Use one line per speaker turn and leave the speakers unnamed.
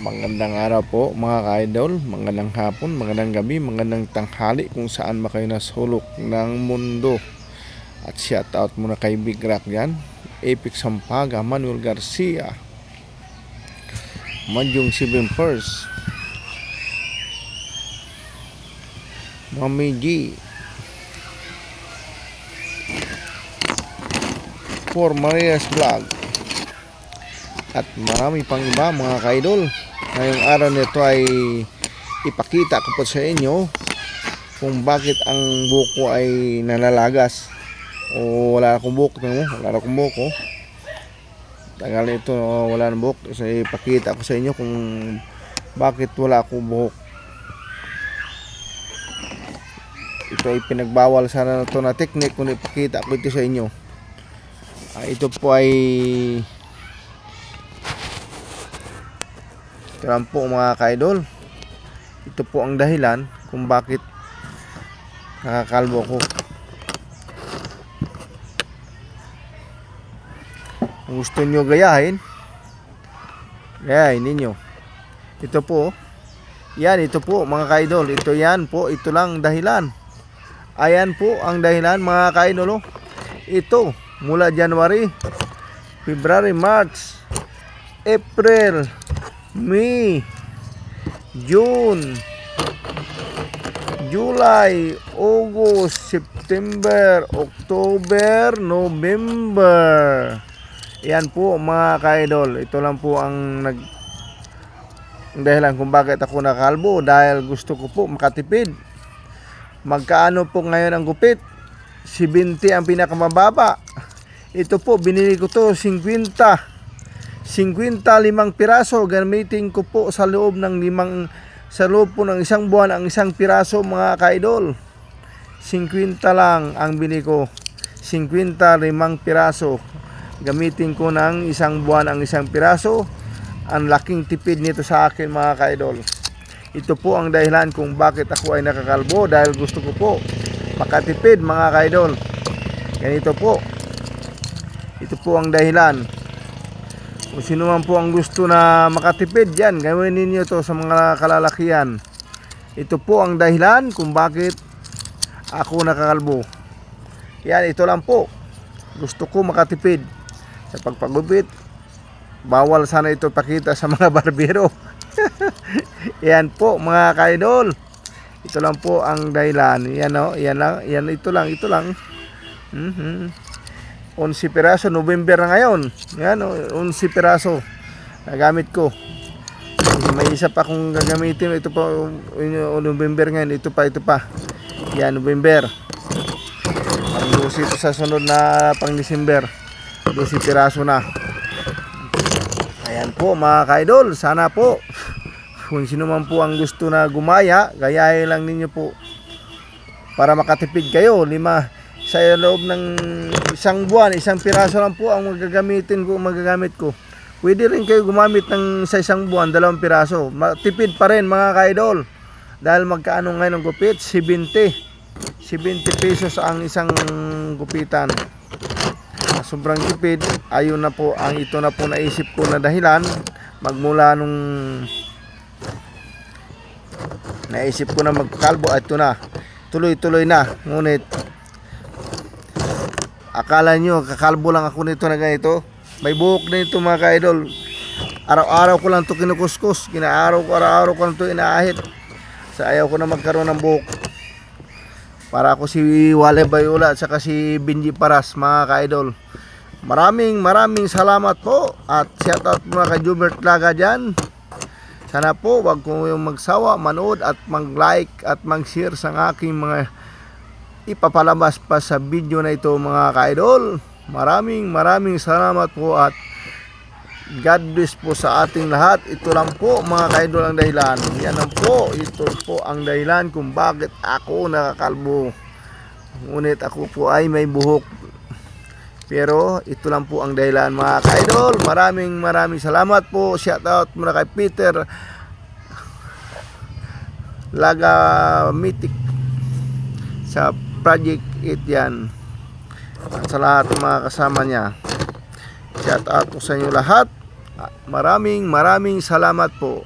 Magandang araw po mga ka-idol, magandang hapon, magandang gabi, magandang tanghali kung saan ba kayo nasulok ng mundo. At shout out muna kay Big Rock yan, Epic Sampaga, Manuel Garcia, Manjong Sibin First, Mami G, For Maria's Vlog, at marami pang iba mga kaidol. Ngayong araw nito ay ipakita ko po sa inyo kung bakit ang buko ay nalalagas o wala akong buhok no? wala akong buhok oh. tagal nito oh, wala ng buhok so ipakita ko sa inyo kung bakit wala akong buhok ito ay pinagbawal sana na to na technique kung ipakita ko ito sa inyo Ah, ito po ay lang po mga kaidol. Ito po ang dahilan kung bakit nakakalbo ko. Kung gusto nyo gayahin, gayahin ninyo. Ito po, yan, ito po mga kaidol. Ito yan po, ito lang dahilan. Ayan po ang dahilan mga kaidol. oh. Ito, mula January, February, March, April, May, June, July, August, September, October, November. Yan po mga ka-idol. Ito lang po ang nag ang dahilan kung bakit ako nakalbo dahil gusto ko po makatipid. Magkaano po ngayon ang gupit? 70 ang pinakamababa. Ito po binili ko to 50. 55 piraso gamitin ko po sa loob ng limang sa loob po ng isang buwan ang isang piraso mga kaidol. 50 lang ang bili ko. 50 limang piraso. Gamitin ko ng isang buwan ang isang piraso. Ang laking tipid nito sa akin mga kaidol. Ito po ang dahilan kung bakit ako ay nakakalbo dahil gusto ko po makatipid mga kaidol. Ganito po. Ito po ang dahilan kung sino man po ang gusto na makatipid yan, gawin ninyo to sa mga kalalakihan. Ito po ang dahilan kung bakit ako nakakalbo. Yan, ito lang po. Gusto ko makatipid sa pagpagupit. Bawal sana ito pakita sa mga barbero. yan po mga kaidol. Ito lang po ang dahilan. Yan o, yan lang, yan ito lang, ito lang. Mhm. 11 piraso, November na ngayon. Yan, oh, 11 piraso. Nagamit ko. May isa pa kung gagamitin. Ito pa, oh, November ngayon. Ito pa, ito pa. Yan, November. Pang 12 ito sa sunod na pang December. 12 piraso na. Ayan po mga kaidol. Sana po kung sino man po ang gusto na gumaya, gayahin lang ninyo po para makatipid kayo. Lima, sa loob ng isang buwan, isang piraso lang po ang magagamitin ko, magagamit ko. Pwede rin kayo gumamit ng sa isang buwan, dalawang piraso. Matipid pa rin mga kaidol. Dahil magkaano ngayon ang gupit? 70. 70 pesos ang isang gupitan. Sobrang tipid. Ayun na po, ang ito na po naisip ko na dahilan. Magmula nung naisip ko na magkalbo, ito na. Tuloy-tuloy na. Ngunit Akala nyo, kakalbo lang ako nito na ganito. May buhok na ito mga ka-idol. Araw-araw ko lang ito kinukuskus. Kinaaraw ko, araw-araw ko lang ito inaahit. Sa ayaw ko na magkaroon ng buhok. Para ako si Wale Bayula at saka si Benji Paras mga ka-idol. Maraming maraming salamat po. At shout out muna kay Jubert Laga dyan. Sana po wag ko yung magsawa, manood at mag-like at mag-share sa aking mga ipapalabas pa sa video na ito mga ka-idol. Maraming maraming salamat po at God bless po sa ating lahat. Ito lang po mga ka-idol ang dahilan. Yan lang po. Ito po ang dahilan kung bakit ako nakakalbo. Ngunit ako po ay may buhok. Pero ito lang po ang dahilan mga ka-idol. Maraming maraming salamat po. Shout out muna kay Peter Laga Mythic sa Project 8 yan at sa lahat ng mga kasama niya shout out po sa inyo lahat Maraming maraming salamat po.